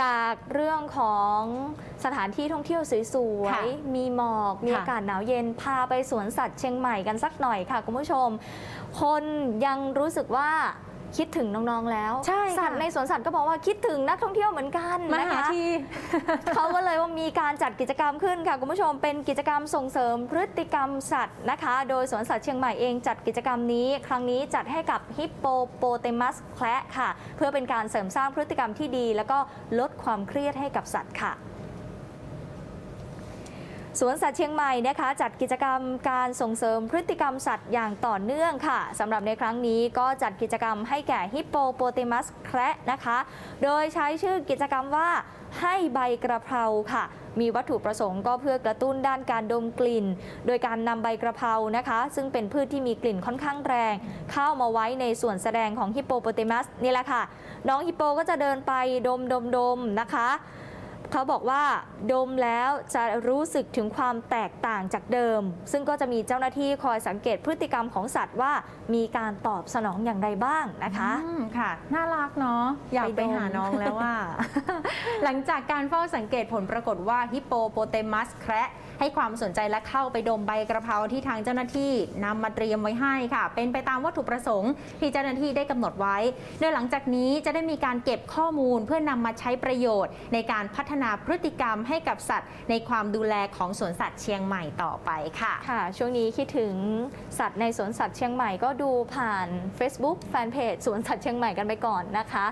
จากเรื่องของสถานที่ท่องเที่ยวสวยค่ะๆมีหมอก มีค่ะอากาศหนาวเย็น พาไปสวนสัตว์เชียงใหม่กันสักหน่อยค่ะคุณผู้ชม คนยังรู้สึกว่า คิดถึงน้องๆแล้วใช่ค่ะ สัตว์ในสวนสัตว์ก็บอกว่าคิดถึงนักท่องเที่ยวเหมือนกันมานะหาคะ ที่เขาก็เลยว่ามีการจัดกิจกรรมขึ้นค่ะ คุณผู้ชมเป็นกิจกรรมส่งเสริมพฤติกรรมสัตว์นะคะ โดยสวนสัตว์เชียงใหม่เองจัดกิจกรรมนี้ ครั้งนี้จัดให้กับฮิปโปโปเตมัสแคระค่ะ เพื่อเป็นการเสริมสร้างพฤติกรรมที่ดี แล้วก็ลดความเครียดให้กับสัตว์ค่ะ สวนสัตว์เชียงใหม่นะคะจัดกิจกรรมการส่งเสริมพฤติกรรมสัตว์อย่างต่อเนื่องค่ะสำหรับในครั้งนี้ก็จัดกิจกรรมให้แก่ฮิปโปโปเตมัสแคระนะคะ โดยใช้ชื่อกิจกรรมว่าให้ใบกระเพราค่ะ มีวัตถุประสงค์ก็เพื่อกระตุ้นด้านการดมกลิ่น โดยการนำใบกระเพรานะคะ ซึ่งเป็นพืชที่มีกลิ่นค่อนข้างแรง เข้ามาไว้ในส่วนแสดงของฮิปโปโปเตมัสนี่แหละค่ะ น้องฮิปโปก็จะเดินไปดมดมดมนะคะ เขาบอกว่าดมแล้วจะรู้สึกถึงความแตกต่างจากเดิม ซึ่งก็จะมีเจ้าหน้าที่คอยสังเกตพฤติกรรมของสัตว์ว่ามีการตอบสนองอย่างไรบ้างนะคะ อืมค่ะ น่ารักเนาะอยากไปไปดม หาน้องแล้วว่า หลังจากการเฝ้าสังเกตผลปรากฏว่าฮิปโปโปเตมัสแคระให้ความสนใจและเข้าไปดมใบกระเพราที่ทางเจ้าหน้าที่นำมาเตรียมไว้ให้ค่ะ เป็นไปตามวัตถุประสงค์ที่เจ้าหน้าที่ได้กำหนดไว้ โดยหลังจากนี้จะได้มีการเก็บข้อมูลเพื่อนำมาใช้ประโยชน์ ในการพัฒนาพฤติกรรมให้กับสัตว์ ในความดูแลของสวนสัตว์เชียงใหม่ต่อไปค่ะ ค่ะ ช่วงนี้คิดถึงสัตว์ในสวนสัตว์เชียงใหม่ก็ดูผ่าน Facebook แฟนเพจสวนสัตว์เชียงใหม่กันไปก่อนนะคะ